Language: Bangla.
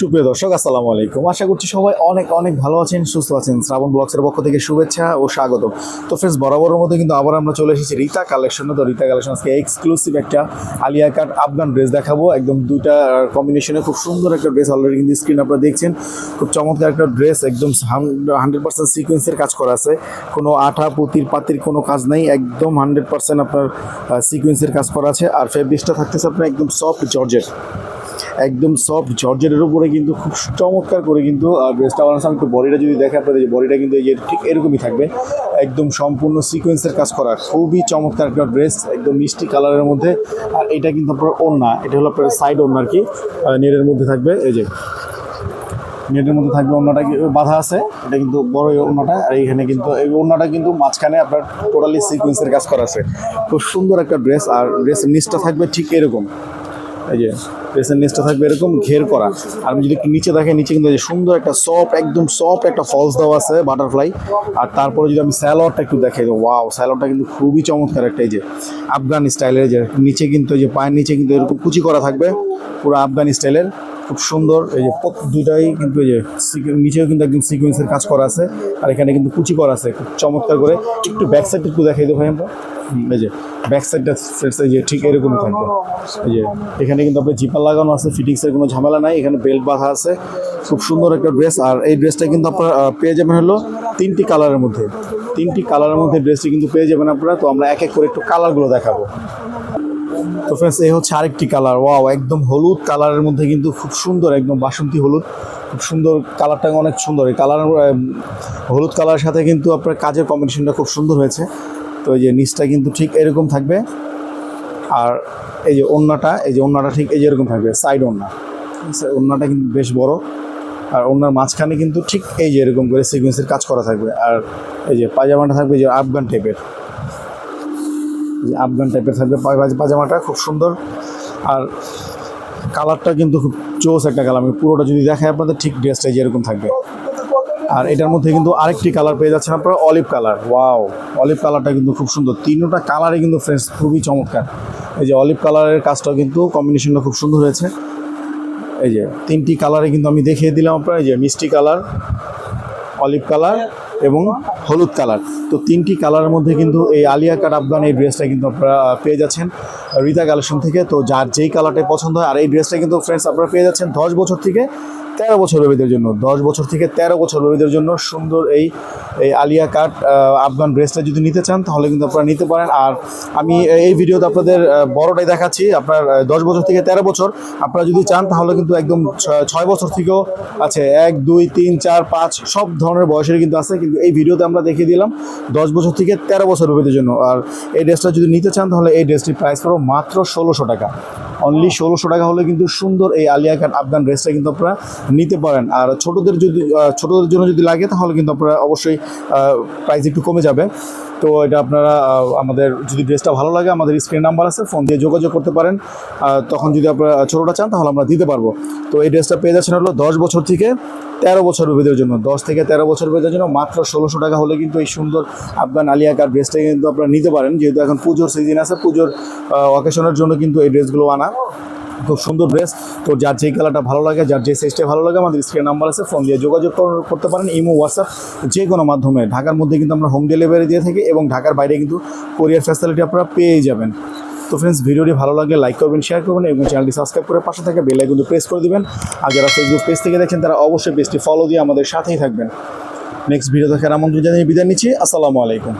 সুপ্রিয় দর্শক, আসসালামু আলাইকুম। আশা করছি সবাই অনেক অনেক ভালো আছেন, সুস্থ আছেন। শ্রাবণ ব্লগসের পক্ষ থেকে শুভেচ্ছা ও স্বাগত। তো ফ্রেন্ডস বরাবরের মতো কিন্তু আবার আমরা চলে এসেছি রীতা কালেকশনে তো রীতা কালেকশন আজকে এক্সক্লুসিভ একটা আলিয়া কাট আফগান ড্রেস দেখাবো। একদম দুইটা কম্বিনেশনে খুব সুন্দর একটা ড্রেস অলরেডি কিন্তু স্ক্রিন আপনারা দেখছেন। খুব চমৎকার একটা ড্রেস একদম হান্ড্রেড পার্সেন্ট সিকোয়েন্সের কাজ করা আছে। কোনো আঠা, পুতির, পাতির কোনো কাজ নেই। একদম হান্ড্রেড পার্সেন্ট আপনার সিকোয়েন্সের কাজ করা আছে। আর ফেব্রিক্সটা থাকতেছে আপনার একদম সফট জর্জের একদম সফট জর্জেটের উপরে কিন্তু খুব চমৎকার করে কিন্তু ড্রেসটা বানাচ্ছে আমি একটু বডিটা যদি দেখে আপনাদের, যে বডিটা কিন্তু এই যে ঠিক এরকমই থাকবে। একদম সম্পূর্ণ সিকোয়েন্সের কাজ করা। খুবই চমৎকার একটা ড্রেস একদম মিষ্টি কালারের মধ্যে। আর এটা কিন্তু আপনার ওড়না, এটা হলো আপনার সাইড ওড়না আর কি। নেটের মধ্যে থাকবে, এই যে নেটের মধ্যে থাকবে কি- বাঁধা আছে। এটা কিন্তু বড় ওড়নাটা। আর এইখানে কিন্তু, এই ওড়নাটা কিন্তু মাঝখানে আপনার টোটালি সিকোয়েন্সের কাজ করা আছে। খুব সুন্দর একটা ড্রেস আর ড্রেসের নিচটা থাকবে ঠিক এরকম। এই যে ড্রেসের নিচটা থাকবে এরকম ঘের করা। আর আমি যদি একটু নিচে দেখে নিচে কিন্তু সুন্দর একটা সফট একদম সফট একটা ফলস দেওয়া আছে বাটারফ্লাই আর তারপরে যদি আমি স্যালোয়ারটা একটু দেখাই ওয়াও স্যালোয়ারটা কিন্তু খুবই চমৎকার একটা এই যে আফগান স্টাইলের যে, নিচে কিন্তু এই যে পায়ের নিচে কিন্তু এরকম কুচি করা থাকবে, পুরো আফগান স্টাইলের খুব সুন্দর, এই যে দুইটাই কিন্তু এই যে নিচেও কিন্তু একদম সিকোয়েন্সের কাজ করা আছে, আর এখানে কিন্তু কুচি করা আছে, খুব চমৎকার করে। একটু ব্যাক সাইড একটু দেখাই দেবো ভাই আমরা এই যে ব্যাক সাইডটা যে ঠিক এরকমই থাকবে। এই যে এখানে কিন্তু আপনার জিপার লাগানো আছে ফিটিংসের কোনো ঝামেলা নাই, এখানে বেল্ট বাঁধা আছে, খুব সুন্দর একটা ড্রেস আর এই ড্রেসটা কিন্তু আপনার পেয়ে যাবেন হলো তিনটি কালারের মধ্যে। তিনটি কালারের মধ্যে ড্রেসটি কিন্তু পেয়ে যাবেন আপনারা, তো আমরা এক এক করে একটু কালারগুলো দেখাবো। তো ফ্রেন্ডস এই হচ্ছে আরেকটি কালার ওয়াও একদম হলুদ কালারের মধ্যে কিন্তু খুব সুন্দর, একদম বাসন্তী হলুদ। খুব সুন্দর কালারটা অনেক সুন্দর। এই কালার হলুদ কালারের সাথে কিন্তু আপনার কাজের কম্বিনেশনটা খুব সুন্দর হয়েছে। তো এই যে নিচটা কিন্তু ঠিক এরকম থাকবে। আর এই যে ওড়নাটা, এই যে ওড়নাটা ঠিক এই যে এরকম থাকবে সাইড আছে? ওড়নাটা কিন্তু বেশ বড়। আর ওড়নার মাঝখানে কিন্তু ঠিক এই যে এরকম করে সিকুয়েন্সের কাজ করা থাকবে। আর এই যে পায়জামাটা থাকবে যে আফগান টাইপের যে আফগান টাইপের থাকবে। পাজামাটা খুব সুন্দর। আর কালারটা কিন্তু খুব চোস একটা কালার। আমি পুরোটা যদি দেখাই আপনাদের, ঠিক ড্রেসটা যেরকম থাকবে। আর এটার মধ্যে কিন্তু আরেকটি কালার পেয়ে যাচ্ছেন আপনারা অলিভ কালার ওয়াও অলিভ কালারটা কিন্তু খুব সুন্দর। তিনটা কালারে কিন্তু ফ্রেন্ডস খুবই চমৎকার। এই যে অলিভ কালারের কাজটাও কিন্তু কম্বিনেশনটা খুব সুন্দর হয়েছে। এই যে তিনটি কালারে কিন্তু আমি দেখিয়ে দিলাম আপনার, এই যে মিষ্টি কালার অলিভ কালার এবং হলুদ কালার। তো তিনটি কালারের মধ্যে কিন্তু এই আলিয়া কাট আফগান এই ড্রেসটা কিন্তু আপনারা পেয়ে যাচ্ছেন রিতা কালেকশন থেকে। তো যার যেই কালারটাই পছন্দ হয়, আর এই ড্রেসটা কিন্তু ফ্রেন্ডস আপনারা পেয়ে যাচ্ছেন দশ বছর থেকে তেরো বছর বেবিদের জন্য, দশ বছর থেকে তেরো বছর বেবিদের জন্য সুন্দর এই এই আলিয়া কাট আফগান ড্রেসটা যদি নিতে চান, তাহলে কিন্তু আপনারা নিতে পারেন। আর আমি এই ভিডিওতে আপনাদের বড়টাই দেখাচ্ছি। আপনার দশ বছর থেকে তেরো বছর, আপনারা যদি চান, তাহলে কিন্তু একদম ছয় বছর থেকেও আছে। এক, দুই, তিন, চার, পাঁচ, সব ধরনের বয়সের কিন্তু আছে। কিন্তু এই ভিডিওতে আমরা দেখিয়ে দিলাম দশ বছর থেকে তেরো বছর বেবিদের জন্য। আর এই ড্রেসটা যদি নিতে চান, তাহলে এই ড্রেসটির প্রাইস পড়ো মাত্র ষোলোশো টাকা। অনলি ষোলোশো টাকা হলে কিন্তু সুন্দর এই আলিয়া কাট আফগান ড্রেসটা কিন্তু আপনারা নিতে পারেন। আর ছোটদের যদি ছোটদের জন্য যদি লাগে, তাহলে কিন্তু আপনারা অবশ্যই প্রাইস একটু কমে যাবে। তো এটা আপনারা আমাদের যদি ড্রেসটা ভালো লাগে, আমাদের স্ক্রিন নাম্বার আছে ফোন দিয়ে যোগাযোগ করতে পারেন। তখন যদি আপনারা ছোটোটা চান, তাহলে আমরা দিতে পারব। তো এই ড্রেসটা পেয়ে যাচ্ছেন হলো দশ বছর থেকে তেরো বছর বেবিদের জন্য। দশ থেকে তেরো বছর বেবিদের জন্য মাত্র ষোলোশো টাকা হলে কিন্তু এই সুন্দর আফগান আলিয়া কার ড্রেসটা কিন্তু আপনারা নিতে পারেন। যেহেতু এখন পুজোর সিজন আছে, পুজোর অকেশনের জন্য কিন্তু এই ড্রেসগুলো আনা। খুব সুন্দর ড্রেস। তো যার যেই কালারটা ভালো লাগে, যার যে সাইজটা ভালো লাগে, আমাদের স্ক্রিন নাম্বার আছে ফোন দিয়ে যোগাযোগ করতে পারেন, ইমো, হোয়াটসঅ্যাপ যে কোনো মাধ্যমে। ঢাকার মধ্যে কিন্তু আমরা হোম ডেলিভারি দিয়ে থাকি এবং ঢাকার বাইরে কিন্তু কোরিয়ার ফ্যাসিলিটি আপনারা পেয়ে যাবেন। তো ফ্রেন্ডস ভিডিওটি ভালো লাগলে লাইক করবেন শেয়ার করবেন এবং চ্যানেলটি সাবস্ক্রাইব করে পাশে থাকে বেল আইকনটি প্রেস করে দিবেন। আর যারা ফেসবুক পেজ থেকে দেখছেন, তারা অবশ্যই পেজটি ফলো দিয়ে আমাদের সাথেই থাকবেন। নেক্সট ভিডিও দেখার আমন্ত্রণ জানিয়ে বিদায় নিচ্ছি। আসসালামু আলাইকুম।